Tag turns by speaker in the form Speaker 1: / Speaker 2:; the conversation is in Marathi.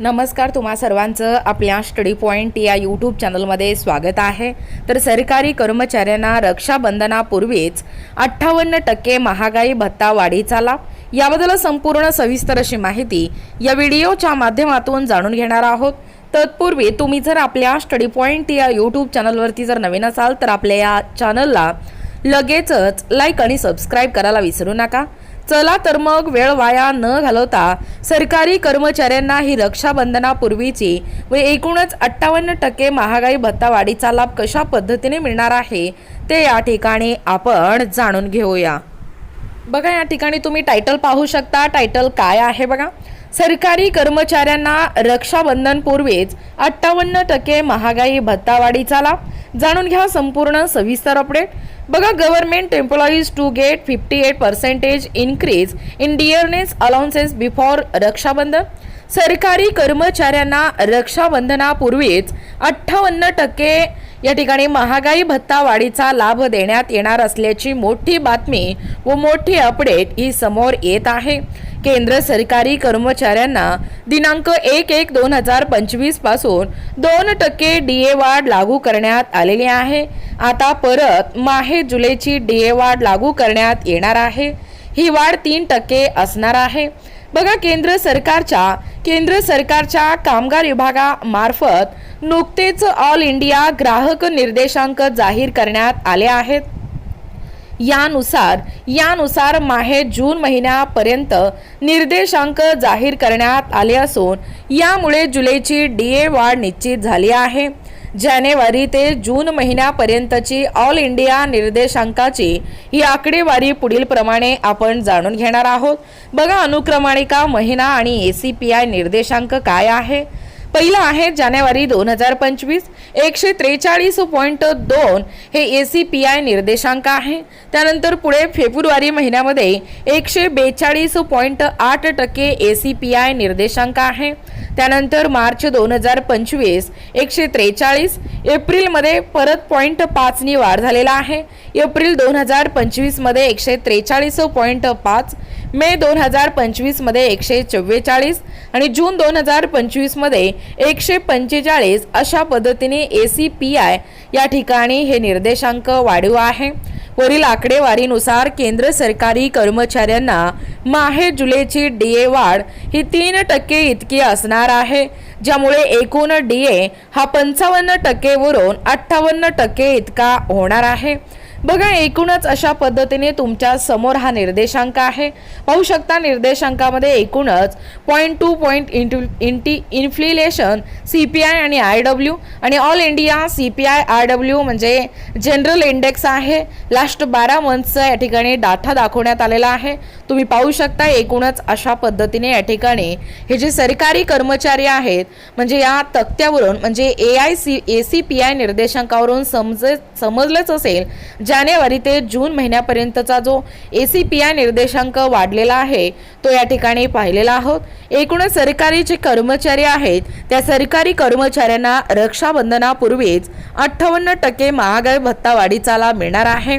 Speaker 1: नमस्कार तुम्हा सर्वांचं आपल्या स्टडी पॉईंट या यूट्यूब चॅनलमध्ये स्वागत आहे. तर सरकारी कर्मचाऱ्यांना रक्षाबंधनापूर्वीच अठ्ठावन्न टक्के महागाई भत्ता वाढीचा लाभ याबद्दल संपूर्ण सविस्तर अशी माहिती या व्हिडिओच्या माध्यमातून जाणून घेणार आहोत. तत्पूर्वी तुम्ही जर आपल्या स्टडी पॉईंट या यूट्यूब चॅनलवरती जर नवीन असाल तर आपल्या या चॅनलला लगेचच लाईक आणि सबस्क्राईब करायला विसरू नका. चला तर मग वेळ वाया न घालवता सरकारी कर्मचाऱ्यांना ही रक्षाबंधनापूर्वीची व एकूणच अठ्ठावन्न टक्के महागाई भत्ता वाढीचा लाभ कशा पद्धतीने मिळणार आहे ते या ठिकाणी आपण जाणून घेऊया. बघा या ठिकाणी तुम्ही टायटल पाहू शकता. टायटल काय आहे बघा? सरकारी कर्मचाऱ्यांना रक्षाबंधनपूर्वीच अठ्ठावन्न टक्के महागाई भत्तावाढीचा लाभ जाणून घ्या संपूर्ण सविस्तर अपडेट बघा government employees to get fifty eight percentage increase in dearness allowances before Rakshabandhan. सरकारी कर्मचाऱ्यांना रक्षाबंधनापूर्वीच अठ्ठावन्न टक्के या ठिकाणी महागाई भत्ता वाढीचा लाभ देण्यात येणार असल्याची मोठी बातमी व मोठी अपडेट ही समोर येत आहे. केंद्र सरकारी कर्मचाऱ्यांना दिनांक एक एक दोन हजार पंचवीसपासून दोन टक्के डी ए वाढ लागू करण्यात आलेली आहे. आता परत माहे जुलैची डी ए वाढ लागू करण्यात येणार आहे. ही वाढ तीन टक्के असणार आहे. बघा केंद्र सरकारच्या केंद्र सरकारच्या कामगार विभागामार्फत नुकतेच ऑल इंडिया ग्राहक निर्देशांक जाहीर करण्यात आले आहेत. यानुसार यानुसार माहे जून महिन्यापर्यंत निर्देशांक जाहीर करण्यात आले असून यामुळे जुलैची डी ए वाढ निश्चित झाली आहे. जानेवारी ते जून महिन्यापर्यंतची ऑल इंडिया निर्देशांकाची ही आकडेवारी पुढील प्रमाणे आपण जाणून घेणार आहोत. बघा अनुक्रमणिका महिना आणि ए सी पी आय निर्देशांक काय आहे? पहिलं आहे जानेवारी दोन हजार पंचवीस. एकशे त्रेचाळीस पॉईंट दोन हे ए सी पी आय निर्देशांक आहे. त्यानंतर पुढे फेब्रुवारी महिन्यामध्ये एकशे बेचाळीस पॉईंट आठ टक्के ए सी पी आय निर्देशांक आहे. त्यानंतर मार्च दोन हजार पंचवीस एकशे त्रेचाळीस. एप्रिलमध्ये परत पॉईंट पाचनी वाढ झालेला आहे. एप्रिल दोन हजार पंचवीसमध्ये एकशे त्रेचाळीस पॉईंट पाच. मे दोन हजार पंचवीसमध्ये एकशे चव्वेचाळीस. आणि जून दोन हजार पंचवीसमध्ये एकशे पंचेचाळीस अशा पद्धतीने ए सी पी आय या ठिकाणी हे निर्देशांक वाढीव आहे. वरील आकडेवारीनुसार केंद्र सरकारी कर्मचाऱ्यांना माहे जुलैची डी ए वाढ ही तीन टक्के इतकी असणार आहे ज्यामुळे एकूण डी ए हा पंचावन्न टक्केवरून अठ्ठावन्न टक्के इतका होणार आहे. बघा एकूणच अशा पद्धतीने तुमच्यासमोर हा निर्देशांक आहे. पाहू शकता निर्देशांकामध्ये एकूणच पॉईंट टू पॉईंट इंटू इंटी इन्फ्लिलेशन सी पी आय आणि आय डब्ल्यू आणि all India C P I I W म्हणजे जनरल इंडेक्स आहे. लास्ट बारा मंथचा या ठिकाणी डाटा दाखवण्यात आलेला आहे. तुम्ही पाहू शकता एकूणच अशा पद्धतीने या ठिकाणी हे जे सरकारी कर्मचारी आहेत म्हणजे या तक्त्यावरून म्हणजे A I C A C P I निर्देशांकावरून समजे समजलंच असेल जानेवारी ते जून महिन्यापर्यंतचा जो ए सी पी आय निर्देशांक वाढलेला आहे तो या ठिकाणी पाहिलेला आहोत. एकूणच सरकारी जे कर्मचारी आहेत त्या सरकारी कर्मचाऱ्यांना रक्षाबंधनापूर्वीच अठ्ठावन्न टक्के महागाई भत्ता वाढीचा लाभ मिळणार आहे.